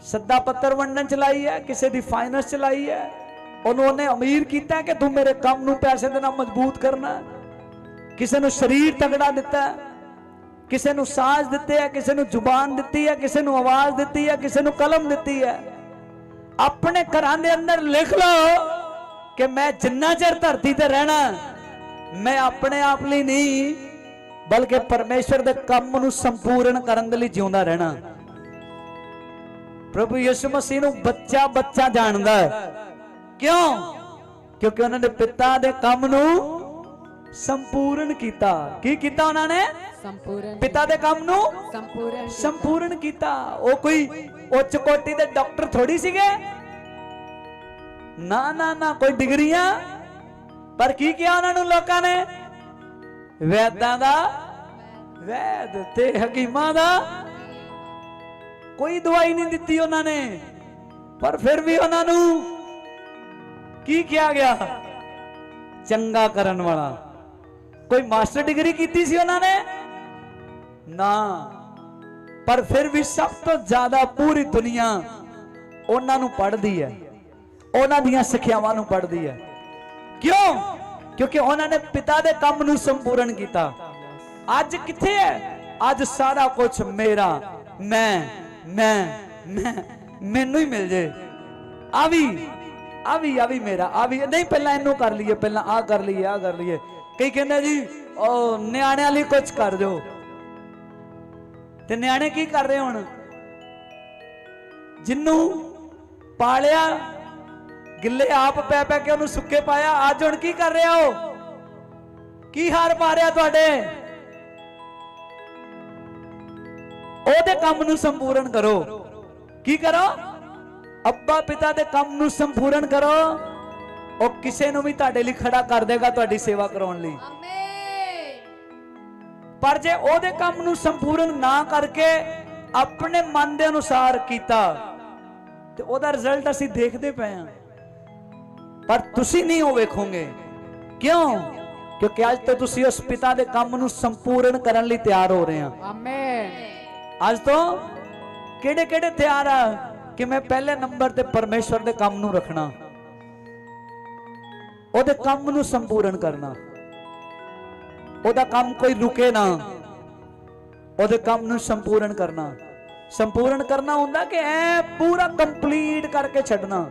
ਸੱਦਾ ਪੱਤਰ ਵੰਡਣ ਚ ਲਾਈ ਹੈ ਕਿਸੇ ਦੀ ਫਾਈਨੈਂਸ ਚ ਲਾਈ ਹੈ ਉਹਨੂੰ ਉਹਨੇ ਅਮੀਰ ਕੀਤਾ ਕਿ ਤੂੰ ਮੇਰੇ ਕੰਮ ਨੂੰ ਪੈਸੇ ਦੇ ਨਾਲ ਮਜ਼ਬੂਤ ਕਰਨਾ। ਹੈ। ਕਿਸੇ ਨੂੰ ਸਰੀਰ ਤਗੜਾ ਦਿੱਤਾ ਕਿਸੇ ਨੂੰ ਸਾਜ਼ ਦਿੱਤੇ ਹੈ, ਕਿਸੇ ਨੂੰ ਜ਼ੁਬਾਨ ਦਿੱਤੀ ਹੈ, ਕਿਸੇ ਨੂੰ ਆਵਾਜ਼ ਦਿੱਤੀ ਹੈ, ਕਿਸੇ ਨੂੰ ਕਲਮ ਦਿੱਤੀ ਹੈ। ਆਪਣੇ ਘਰਾਂ ਦੇ ਅੰਦਰ ਲਿਖ ਲਓ ਕਿ ਮੈਂ ਜਿੰਨਾ ਚਿਰ ਧਰਤੀ ਤੇ ਰਹਿਣਾ, ਮੈਂ ਆਪਣੇ ਆਪ ਲਈ ਨਹੀਂ, ਬਲਕਿ ਪਰਮੇਸ਼ਰ ਦੇ ਕੰਮ ਨੂੰ ਸੰਪੂਰਨ ਕਰਨ ਦੇ ਲਈ ਜਿਉਂਦਾ ਰਹਿਣਾ। ਪ੍ਰਭੂ ਯਿਸੂ ਮਸੀਹ ਨੂੰ ਬੱਚਾ ਬੱਚਾ ਜਾਣਦਾ ਹੈ। ਕਿਉਂ? ਕਿਉਂਕਿ ਉਹਨਾਂ ਦੇ ਪਿਤਾ ਦੇ ਕੰਮ ਨੂੰ ਸੰਪੂਰਨ ਕੀਤਾ। ਕੀ ਕੀਤਾ ਉਹਨਾਂ ਨੇ? ਸੰਪੂਰਨ ਪਿਤਾ ਦੇ ਕੰਮ ਨੂੰ? ਸੰਪੂਰਨ ਸੰਪੂਰਨ ਕੀਤਾ। ਉਹ ਕੋਈ ਉੱਚ ਕੋਟੀ ਦੇ ਡਾਕਟਰ ਥੋੜੀ ਸੀਗੇ? ਨਾ ਨਾ ਨਾ ਕੋਈ ਡਿਗਰੀਆਂ? ਪਰ ਕੀ ਕਿਹਾ ਉਹਨਾਂ ਨੂੰ ਲੋਕਾਂ ਨੇ? ਵੈਦਾਂ ਦਾ ਵੈਦ ਤੇ ਹਕੀਮਾਂ ਦਾ ਕੋਈ ਦਵਾਈ ਨਹੀਂ ਦਿੱਤੀ ਉਹਨਾਂ ਨੇ। ਪਰ ਫਿਰ ਵੀ ਉਹਨਾਂ ਨੂੰ ਕੀ ਕਿਹਾ ਗਿਆ? ਚੰਗਾ ਕਰਨ ਵਾਲਾ। ਕੋਈ ਮਾਸਟਰ ਡਿਗਰੀ ਕੀਤੀ ਸੀ ਉਹਨਾਂ ਨੇ? ਨਾ। ਪਰ ਫਿਰ ਵੀ ਸਭ ਤੋਂ ਜ਼ਿਆਦਾ ਪੂਰੀ ਦੁਨੀਆ ਉਹਨਾਂ ਨੂੰ ਪੜ੍ਹਦੀ ਹੈ। ਉਹਨਾਂ ਦੀਆਂ ਸਿੱਖਿਆਵਾਂ ਨੂੰ ਪੜ੍ਹਦੀ ਹੈ। ਕਿਉਂ? ਕਿਉਂਕਿ ਉਹਨਾਂ ਨੇ ਪਿਤਾ ਦੇ ਕੰਮ ਨੂੰ ਸੰਪੂਰਨ ਕੀਤਾ। ਅੱਜ ਕਿੱਥੇ ਹੈ? ਅੱਜ ਸਾਰਾ ਕੁਝ ਮੇਰਾ। ਮੈਂ ਮੈਂ ਮੈਂ, ਮੈਨੂੰ ਹੀ ਮਿਲ ਜੇ। ਆ ਵੀ ਆ ਵੀ ਆ ਵੀ ਮੇਰਾ, ਆ ਵੀ। ਨਹੀਂ, ਪਹਿਲਾਂ ਇਹਨੂੰ ਕਰ ਲਈਏ, ਪਹਿਲਾਂ ਆ ਕਰ ਲਈਏ ਆ ਕਰ ਲਈਏ। ਕਈ ਕਹਿੰਦੇ ਜੀ, ਉਹ ਨਿਆਣਿਆਂ ਲਈ ਕੁਝ ਕਰ ਦਿਓ। ਤੇ ਨਿਆਣੇ ਕੀ ਕਰ ਰਹੇ ਹੁਣ? ਜਿੰਨੂੰ ਪਾਲਿਆ, ਗਿੱਲੇ ਆਪ ਪੈ ਪੈ ਕੇ ਉਹਨੂੰ ਸੁੱਕੇ ਪਾਇਆ, ਅੱਜ ਹੁਣ ਕੀ ਕਰ ਰਿਹਾ ਹੋ ਕੀ ਹਾਰ ਪਾ ਰਿਹਾ ਤੁਹਾਡੇ? ਉਹਦੇ ਕੰਮ ਨੂੰ ਸੰਪੂਰਨ ਕਰੋ। ਕੀ ਕਰੋ? ਅੱਬਾ ਪਿਤਾ ਦੇ ਕੰਮ ਨੂੰ ਸੰਪੂਰਨ ਕਰੋ। ਉਹ ਕਿਸੇ ਨੂੰ ਵੀ ਤੁਹਾਡੇ ਲਈ ਖੜਾ ਕਰ ਦੇਗਾ ਤੁਹਾਡੀ ਸੇਵਾ ਕਰਾਉਣ ਲਈ। ਪਰ ਜੇ ਉਹਦੇ ਕੰਮ ਨੂੰ ਸੰਪੂਰਨ ਨਾ ਕਰਕੇ ਆਪਣੇ ਮਨ ਦੇ ਅਨੁਸਾਰ ਕੀਤਾ ਤੇ ਉਹਦਾ ਰਿਜ਼ਲਟ ਅਸੀਂ ਦੇਖਦੇ ਪਏ ਹਾਂ। ਪਰ ਤੁਸੀਂ ਨਹੀਂ ਉਹ ਵੇਖੋਗੇ। ਕਿਉਂ? ਕਿਉਂਕਿ ਅੱਜ ਤੋਂ ਤੁਸੀਂ ਉਸ ਪਿਤਾ ਦੇ ਕੰਮ ਨੂੰ ਸੰਪੂਰਨ ਕਰਨ ਲਈ ਤਿਆਰ ਹੋ ਰਹੇ ਆ ਆਮੇਨ ਅੱਜ ਤੋਂ ਕਿਹੜੇ ਕਿਹੜੇ ਤਿਆਰ ਆ? ਕਿ ਮੈਂ ਪਹਿਲੇ ਨੰਬਰ ਤੇ ਪਰਮੇਸ਼ਵਰ ਦੇ ਕੰਮ ਨੂੰ ਰੱਖਣਾ। ਉਹਦੇ ਕੰਮ ਨੂੰ ਸੰਪੂਰਨ ਕਰਨਾ। ਉਹਦਾ ਕੰਮ ਕੋਈ ਰੁਕੇ ਨਾ। ਉਹਦੇ ਕੰਮ ਨੂੰ ਸੰਪੂਰਨ ਕਰਨਾ। ਸੰਪੂਰਨ ਕਰਨਾ ਹੁੰਦਾ ਕਿ ਐ ਪੂਰਾ ਕੰਪਲੀਟ ਕਰਕੇ ਛੱਡਣਾ।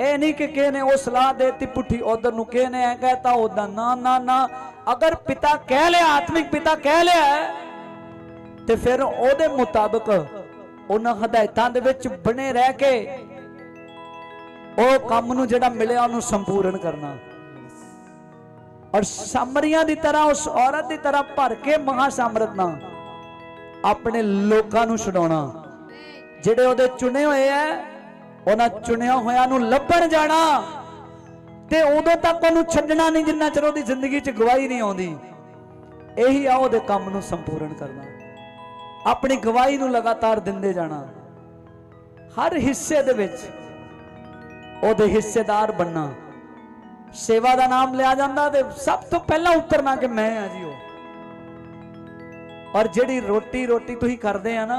ਇਹ ਨਹੀਂ ਕਿ ਕਿਸੇ ਉਹ ਸਲਾਹ ਦੇਤੀ, ਪੁੱਠੀ ਉਧਰ ਨੂੰ ਕਿਹਨੇ ਨੇ ਐ ਕਹਿਤਾ ਉਦਾਂ ਨਾ ਨਾ ਨਾ। ਅਗਰ ਪਿਤਾ ਕਹਿ ਲਿਆ, ਆਤਮਿਕ ਪਿਤਾ ਕਹਿ ਲਿਆ, ਤੇ ਫਿਰ ਉਹਦੇ ਮੁਤਾਬਕ ਉਹਨਾਂ ਹਦਾਇਤਾਂ ਦੇ ਵਿੱਚ ਬਣੇ ਰਹਿ ਕੇ ਉਹ ਕੰਮ ਨੂੰ ਜਿਹੜਾ ਮਿਲਿਆ ਉਹਨੂੰ ਸੰਪੂਰਨ ਕਰਨਾ। ਔਰ ਸਾਮਰੀਆਂ ਦੀ ਤਰ੍ਹਾਂ, ਉਸ ਔਰਤ ਦੀ ਤਰ੍ਹਾਂ ਭਰ ਕੇ ਮਹਾ ਸਾਮਰਤ ਨਾਲ ਆਪਣੇ ਲੋਕਾਂ ਨੂੰ ਛਡਾਉਣਾ। ਜਿਹੜੇ ਉਹਦੇ ਚੁਣੇ ਹੋਏ ਐ, ਉਹਨਾਂ ਚੁਣਿਆ ਹੋਇਆਂ ਨੂੰ ਲੱਭਣ ਜਾਣਾ। ਤੇ ਉਦੋਂ ਤੱਕ ਉਹਨੂੰ ਛੱਡਣਾ ਨਹੀਂ, ਜਿੰਨਾ ਚਿਰ ਉਹਦੀ ਜ਼ਿੰਦਗੀ 'ਚ ਗਵਾਹੀ ਨਹੀਂ ਆਉਂਦੀ। ਇਹੀ ਆ ਉਹਦੇ ਕੰਮ ਨੂੰ ਸੰਪੂਰਨ ਕਰਨਾ। ਆਪਣੀ ਗਵਾਹੀ ਨੂੰ ਲਗਾਤਾਰ ਦਿੰਦੇ ਜਾਣਾ। ਹਰ ਹਿੱਸੇ ਦੇ ਵਿੱਚ ਉਹਦੇ ਹਿੱਸੇਦਾਰ ਬੰਨਾ। ਸੇਵਾ ਦਾ ਨਾਮ ਲਿਆ ਜਾਂਦਾ ਤੇ ਸਭ ਤੋਂ ਪਹਿਲਾਂ ਉਤਰਨਾ ਕਿ ਮੈਂ ਆ ਜੀ ਉਹ। ਔਰ ਜਿਹੜੀ ਰੋਟੀ ਰੋਟੀ ਤੁਸੀਂ ਕਰਦੇ ਆ ਨਾ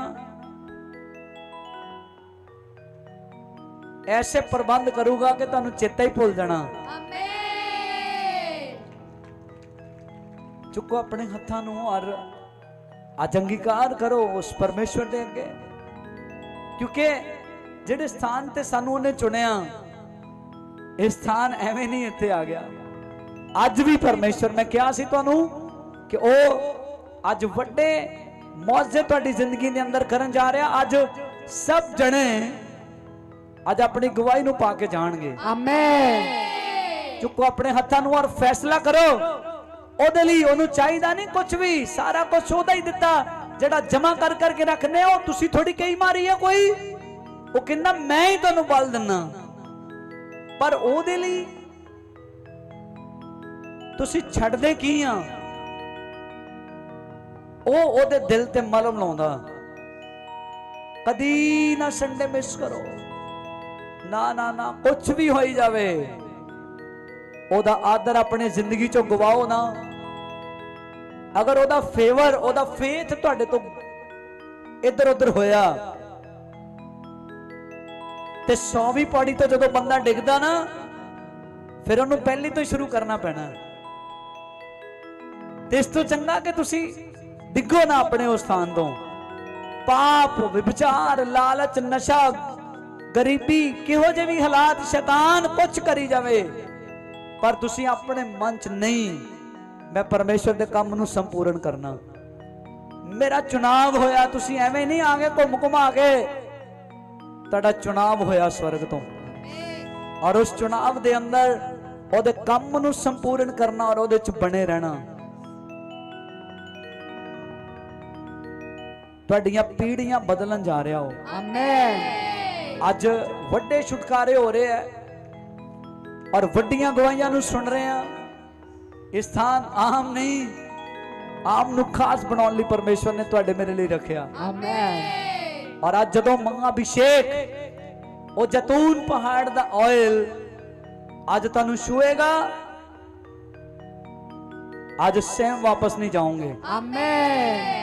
ਐਸੇ ਪ੍ਰਬੰਧ ਕਰੂਗਾ ਕਿ ਤੁਹਾਨੂੰ ਚੇਤਾ ਹੀ ਭੁੱਲ ਜਾਣਾ। ਚੁੱਕੋ ਆਪਣੇ ਹੱਥਾਂ ਨੂੰ ਔਰ ਅੱਜ ਅੰਗੀਕਾਰ ਕਰੋ ਉਸ ਪਰਮੇਸ਼ਵਰ ਦੇ ਅੱਗੇ। ਕਿਉਂਕਿ ਜਿਹੜੇ ਸਥਾਨ ਤੇ ਸਾਨੂੰ ਉਹਨੇ ਚੁਣਿਆ ਇਹ ਸਥਾਨ ਐਵੇਂ ਨਹੀਂ ਇੱਥੇ ਆ ਗਿਆ। ਅੱਜ ਵੀ ਪਰਮੇਸ਼ਵਰ ਮੈਂ ਕਿਹਾ ਸੀ ਤੁਹਾਨੂੰ ਕਿ ਉਹ ਅੱਜ ਵੱਡੇ ਮੌਜੇ ਤੁਹਾਡੀ ਜ਼ਿੰਦਗੀ ਦੇ ਅੰਦਰ ਕਰਨ ਜਾ ਰਿਹਾ। ਅੱਜ ਸਭ ਜਣੇ ਅੱਜ ਆਪਣੀ ਗਵਾਹੀ ਨੂੰ ਪਾ ਕੇ ਜਾਣਗੇ। ਆਮੇਨ ਚੁੱਕੋ ਆਪਣੇ ਹੱਥਾਂ ਨੂੰ ਔਰ ਫੈਸਲਾ ਕਰੋ। ਉਹਦੇ ਲਈ ਉਹਨੂੰ ਚਾਹੀਦਾ ਨਹੀਂ ਕੁਝ ਵੀ ਸਾਰਾ ਕੁਝ ਉਹਦਾ ਹੀ ਦਿੱਤਾ। ਜਿਹੜਾ ਜਮਾ ਕਰ ਕਰਕੇ ਰੱਖਨੇ ਉਹ ਤੁਸੀਂ ਥੋੜੀ ਕਈ ਮਾਰੀ ਹੈ ਕੋਈ। ਉਹ ਕਹਿੰਦਾ ਮੈਂ ਹੀ ਤੁਹਾਨੂੰ ਬਲ ਦਿੰਨਾ। ਪਰ ਉਹਦੇ ਲਈ ਤੁਸੀਂ ਛੱਡਦੇ ਕੀ ਆ? ਉਹ ਉਹਦੇ ਦਿਲ ਤੇ ਮਲਮ ਲਾਉਂਦਾ। ਕਦੀ ਨਾ ਸੰਡੇ ਮਿਸ ਕਰੋ। ਨਾ ਨਾ ਨਾ ਕੁਝ ਵੀ ਹੋਈ ਜਾਵੇ। ਉਹਦਾ ਆਦਰ ਆਪਣੇ ਜ਼ਿੰਦਗੀ ਚੋਂ ਗਵਾਓ ਨਾ। ਅਗਰ ਉਹਦਾ ਫੇਵਰ ਉਹਦਾ ਫੇਥ ਤੁਹਾਡੇ ਤੋਂ ਇੱਧਰ ਉੱਧਰ ਹੋਇਆ ਤੇ 100ਵੀਂ ਪੌੜੀ ਤੋਂ ਜਦੋਂ ਬੰਦਾ ਡਿੱਗਦਾ ਨਾ, ਫਿਰ ਉਹਨੂੰ ਪਹਿਲੀ ਤੋਂ ਹੀ ਸ਼ੁਰੂ ਕਰਨਾ ਪੈਣਾ। ਤੇ ਇਸ ਤੋਂ ਚੰਗਾ ਕਿ ਤੁਸੀਂ ਡਿੱਗੋ ਨਾ ਆਪਣੇ ਉਸ ਸਥਾਨ ਤੋਂ। ਪਾਪ, ਵਿਭਚਾਰ, ਲਾਲਚ, ਨਸ਼ਾ, ਗਰੀਬੀ, ਕਿਹੋ ਜਿਹੇ ਵੀ ਹਾਲਾਤ ਸ਼ੈਤਾਨ ਕੁਝ ਕਰੀ ਜਾਵੇ, ਪਰ ਤੁਸੀਂ ਆਪਣੇ ਮਨ ਚ ਨਹੀਂ, ਮੈਂ ਪਰਮੇਸ਼ਵਰ ਦੇ ਕੰਮ ਨੂੰ ਸੰਪੂਰਨ ਕਰਨਾ। ਮੇਰਾ ਚੁਣਾਵ ਹੋਇਆ, ਤੁਸੀਂ ਐਵੇਂ ਨਹੀਂ ਆਗੇ ਘੁੰਮ ਘੁਮਾ ਕੇ ਤੁਹਾਡਾ ਚੁਣਾਵ ਹੋਇਆ ਸਵਰਗ ਤੋਂ। ਔਰ ਉਸ ਚੁਣਾਵ ਦੇ ਅੰਦਰ ਉਹਦੇ ਕੰਮ ਨੂੰ ਸੰਪੂਰਨ ਕਰਨਾ ਔਰ ਉਹਦੇ ਚ ਬਣੇ ਰਹਿਣਾ। ਤੁਹਾਡੀਆਂ ਪੀੜ੍ਹੀਆਂ ਬਦਲਣ ਜਾ ਰਿਹਾ ਹੋ ਆਮੇਨ ਅੱਜ ਵੱਡੇ ਛੁਟਕਾਰੇ ਹੋ ਰਹੇ ਆ। ਔਰ ਵੱਡੀਆਂ ਗਵਾਹੀਆਂ ਨੂੰ ਸੁਣ ਰਹੇ ਆ। ਇਹ ਸਥਾਨ ਆਮ ਨਹੀਂ ਆਮ ਨੂੰ ਖਾਸ ਬਣਾਉਣ ਲਈ ਪਰਮੇਸ਼ਵਰ ਨੇ ਤੁਹਾਡੇ ਮੇਰੇ ਲਈ ਰੱਖਿਆ। ਆਮੇਨ ਔਰ ਅੱਜ ਜਦੋਂ ਮੰਗਾ ਅਭਿਸ਼ੇਕ, ਉਹ ਜੈਤੂਨ ਪਹਾੜ ਦਾ ਆਇਲ ਅੱਜ ਤੁਹਾਨੂੰ ਛੂਏਗਾ। ਅੱਜ ਸੈਮ ਵਾਪਸ ਨਹੀਂ ਜਾਓਗੇ। ਆਮੇਨ